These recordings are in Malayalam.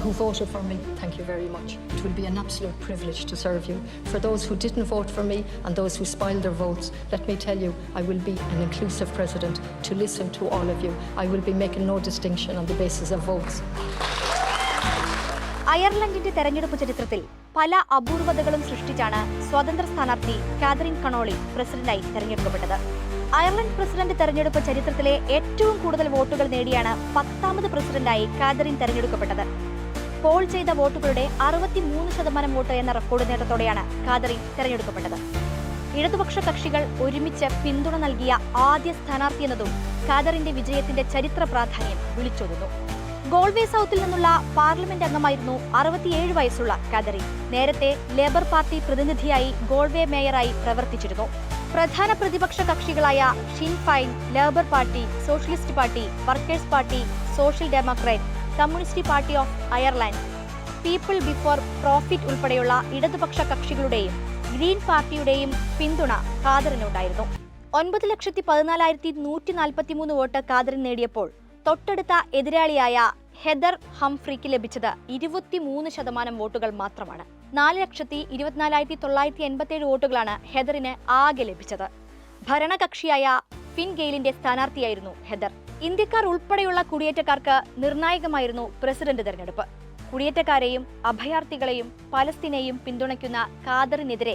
who voted for me, thank you very much. It would be an absolute privilege to serve you. For those who didn't vote for me and those who spoiled their votes, let me tell you, I will be an inclusive president to listen to all of you. I will be making no distinction on the basis of votes. അയർലൻഡിന്റെ തെരഞ്ഞെടുപ്പ് ചരിത്രത്തിൽ പല അപൂർവതകളും സൃഷ്ടിച്ചാണ് സ്വതന്ത്ര സ്ഥാനാർത്ഥി കാതറിൻ കണോളി പ്രസിഡന്റായി തെരഞ്ഞെടുക്കപ്പെട്ടത് അയർലൻഡ് പ്രസിഡന്റ് തെരഞ്ഞെടുപ്പ് ചരിത്രത്തിലെ ഏറ്റവും കൂടുതൽ വോട്ടുകൾ നേടിയാണ് പത്താമത് പ്രസിഡന്റായി കാതറിൻ തെരഞ്ഞെടുക്കപ്പെട്ടത് പോൾ ചെയ്ത വോട്ടുകളുടെ അറുപത്തിമൂന്ന് ശതമാനം വോട്ട് എന്ന റെക്കോർഡ് നേട്ടത്തോടെയാണ് ഖാദറി തെരഞ്ഞെടുക്കപ്പെട്ടത്. ഇടതുപക്ഷ കക്ഷികൾ ഒരുമിച്ച് പിന്തുണ നൽകിയ ആദ്യ സ്ഥാനാർത്ഥി എന്നതും ഖാദറിന്റെ വിജയത്തിന്റെ ചരിത്ര പ്രാധാന്യം വിളിച്ചോതുന്നു. ഗോൾവേ സൗത്തിൽ നിന്നുള്ള പാർലമെന്റ് അംഗമായിരുന്നു അറുപത്തിയേഴ് വയസ്സുള്ള ഖാദറി നേരത്തെ ലേബർ പാർട്ടി പ്രതിനിധിയായി ഗോൾവേ മേയറായി പ്രവർത്തിച്ചിരുന്നു. പ്രധാന പ്രതിപക്ഷ കക്ഷികളായ Sinn Fein Labour Party Socialist Party Workers Party Social Democrat Communist Party of Ireland People Before Profit ഉൾപ്പെടെയുള്ള ഇടതുപക്ഷ കക്ഷികളുടെയും ഗ്രീൻ പാർട്ടിയുടെയും പിന്തുണ ഖാദറിനുണ്ടായിരുന്നു ഒൻപത് ലക്ഷത്തി പതിനാലായിരത്തി നൂറ്റി നാൽപ്പത്തി മൂന്ന് വോട്ട് ഖാദറിൻ നേടിയപ്പോൾ തൊട്ടടുത്ത എതിരാളിയായ ഹെദർ ഹംഫ്രിക്ക് ലഭിച്ചത് ഇരുപത്തി മൂന്ന് ശതമാനം വോട്ടുകൾ മാത്രമാണ്. നാല് ലക്ഷത്തി ഇരുപത്തിനാലായിരത്തി തൊള്ളായിരത്തി എൺപത്തിയേഴ് വോട്ടുകളാണ് ഹെദറിന് ആകെ ലഭിച്ചത്. ഭരണകക്ഷിയായ ഫിൻ ഗെയിലിന്റെ സ്ഥാനാർത്ഥിയായിരുന്നു ഹെദർ. ഇന്ത്യക്കാർ ഉൾപ്പെടെയുള്ള കുടിയേറ്റക്കാർക്ക് നിർണായകമായിരുന്നു പ്രസിഡന്റ് തെരഞ്ഞെടുപ്പ്. കുടിയേറ്റക്കാരെയും അഭയാർത്ഥികളെയും പലസ്തീനെയും പിന്തുണയ്ക്കുന്ന ഖാദറിനെതിരെ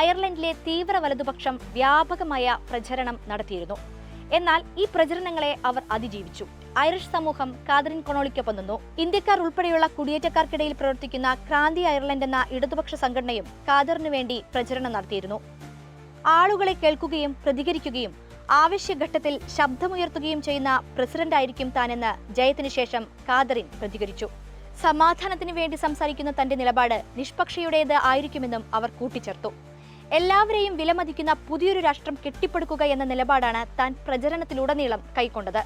അയർലൻഡിലെ തീവ്ര വലതുപക്ഷം വ്യാപകമായ പ്രചരണം നടത്തിയിരുന്നു. എന്നാൽ ഈ പ്രചരണങ്ങളെ അവർ അതിജീവിച്ചു. ഐറിഷ് സമൂഹം കാതറിൻ കൊണോളിക്കൊപ്പം നിന്നു. ഇന്ത്യക്കാർ ഉൾപ്പെടെയുള്ള കുടിയേറ്റക്കാർക്കിടയിൽ പ്രവർത്തിക്കുന്ന ക്രാന്തി അയർലൻഡ് എന്ന ഇടതുപക്ഷ സംഘടനയും കാദറിനു വേണ്ടി പ്രചരണം നടത്തിയിരുന്നു. ആളുകളെ കേൾക്കുകയും പ്രതികരിക്കുകയും ആവശ്യഘട്ടത്തിൽ ശബ്ദമുയർത്തുകയും ചെയ്യുന്ന പ്രസിഡന്റ് ആയിരിക്കും താനെന്ന് ജയത്തിനു ശേഷം കാദറിൻ പ്രതികരിച്ചു. സമാധാനത്തിന് വേണ്ടി സംസാരിക്കുന്ന തന്റെ നിലപാട് നിഷ്പക്ഷയുടേത് ആയിരിക്കുമെന്നും അവർ കൂട്ടിച്ചേർത്തു. എല്ലാവരെയും വിലമതിക്കുന്ന പുതിയൊരു രാഷ്ട്രം കെട്ടിപ്പടുക്കുക എന്ന നിലപാടാണ് താൻ പ്രചരണത്തിലുടനീളം കൈക്കൊണ്ടത്.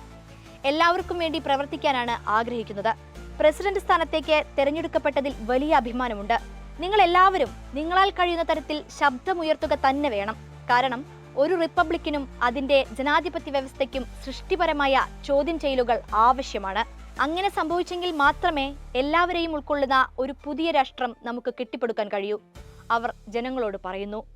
എല്ലാവർക്കും വേണ്ടി പ്രവർത്തിക്കാനാണ് ആഗ്രഹിക്കുന്നത്. പ്രസിഡന്റ് സ്ഥാനത്തേക്ക് തെരഞ്ഞെടുക്കപ്പെട്ടതിൽ വലിയ അഭിമാനമുണ്ട്. നിങ്ങൾ എല്ലാവരും നിങ്ങളാൽ കഴിയുന്ന തരത്തിൽ ശബ്ദമുയർത്തുക തന്നെ വേണം. കാരണം ഒരു റിപ്പബ്ലിക്കിനും അതിന്റെ ജനാധിപത്യ വ്യവസ്ഥയ്ക്കും സൃഷ്ടിപരമായ ചോദ്യം ചെയ്യലുകൾ ആവശ്യമാണ്. അങ്ങനെ സംഭവിച്ചെങ്കിൽ മാത്രമേ എല്ലാവരെയും ഉൾക്കൊള്ളുന്ന ഒരു പുതിയ രാഷ്ട്രം നമുക്ക് കെട്ടിപ്പടുക്കാൻ കഴിയൂ. അവർ ജനങ്ങളോട് പറയുന്നു.